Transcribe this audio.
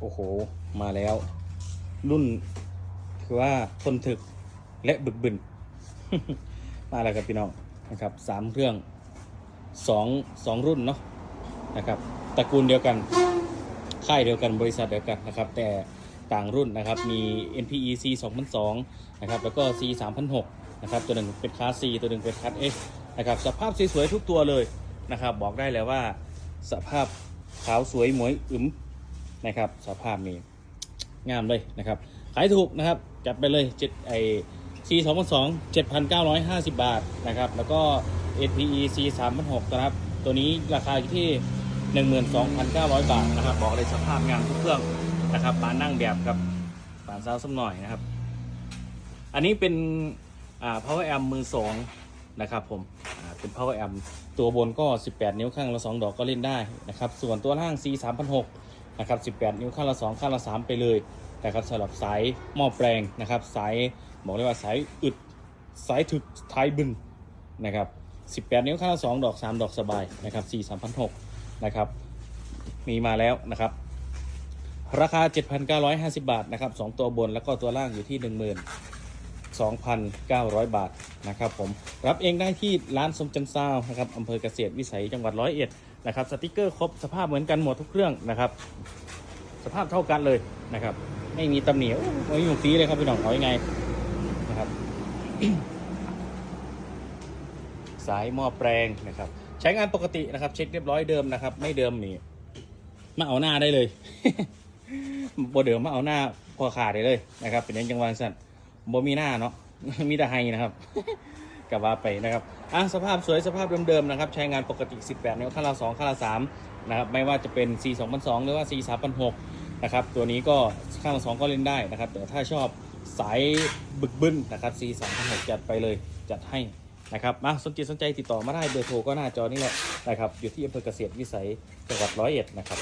โอ้โห มาแล้ว รุ่น คือว่าทนถึกและบึกบึน มาแล้วครับพี่น้องนะครับสามเครื่องสองสองรุ่นเนาะนะครับตระกูลเดียวกัน ค่ายเดียวกันบริษัทเดียวกันนะครับ แต่ต่างรุ่นนะครับมี NPE C 2002นะครับแล้วก็ C 3006นะครับตัวหนึ่งเป็นคลาส C ตัวหนึ่งเป็นคลาส X นะครับสภาพสวยๆทุกตัวเลยนะครับ บอกได้เลยว่าสภาพขาวสวยหมวยอึม นะครับสภาพนี้งามเลยนะครับ ขายถูกนะครับ จัดไปเลยเจ็ดไอ C 2002 7,950บบาทนะครับ แล้วก็ NPE C 3006นหกนะครับ ตัวนี้ราคาอยู่ที่12,900บาทนะครับ บอกเลยสภาพงานทุกเครื่องนะครับปานนั่งแบบครับปานเซ้าสักหน่อยนะครับ อันนี้เป็นอ่า power amp มือสองนะครับผมเป็น power amp ตัวบนก็ 18 นิ้วข้างละ 2 ดอกก็เล่นได้นะครับ ส่วนตัวล่าง C 3 0 0 นะครับ 18 นิ้วข้างละ 2 ข้างละ 3 ไปเลยนะครับสำหรับสายหม้อแปลงนะครับ สายบอกเลยว่าสายอึดสายถึกท้ายบึนนะครับ 18 นิ้วข้างละ 2 ดอก 3 ดอกสบายนะครับ 4 3006นะครับ มีมาแล้วนะครับราคา 7,950 บาทนะครับ 2 ตัวบนแล้วก็ตัวล่างอยู่ที่ 2,900 บาทนะครับผมรับเองได้ที่ร้านสมจันซาวนะครับอำเภอเกษตรวิสัยจังหวัดร้อยเอ็ดนะครับสติกเกอร์ครบสภาพเหมือนกันหมดทุกเครื่องนะครับสภาพเท่ากันเลยนะครับ ไม่มีตำหนิโอ้ไม่มีหมุกฟีเลยครับพี่น้องเอายังไงนะครับ สายหม้อแปลงนะครับ ใช้งานปกตินะครับ เช็คเรียบร้อยเดิมนะครับ ไม่เดิมนี่มาเอาหน้าได้เลยบ่เดิมมาเอาหน้าพอขาดได้เลยนะครับ เป็นยังจังหวะสั้น บ่มีหน้าเนาะ มีแต่ไฮนะครับ กับว่าไปนะครับอะสภาพสวยสภาพเดิมๆนะครับ ใช้งานปกติ 18 นิ้วข้าละ2ข้าละ3นะครับ ไม่ว่าจะเป็น C 2002หรือว่า C 3006นะครับ ตัวนี้ก็ข้าละ2ก็เล่นได้นะครับ แต่ถ้าชอบสายบึกบึ้นนะครับ C 3006จัดไปเลยจัดให้นะครับมาสนใจสนใจติดต่อมาได้เบอร์โทรก็หน้าจอนี่แหละนะครับ อยู่ที่อำเภอเกษตรวิสัยจังหวัดร้อยเอ็ดนะครับ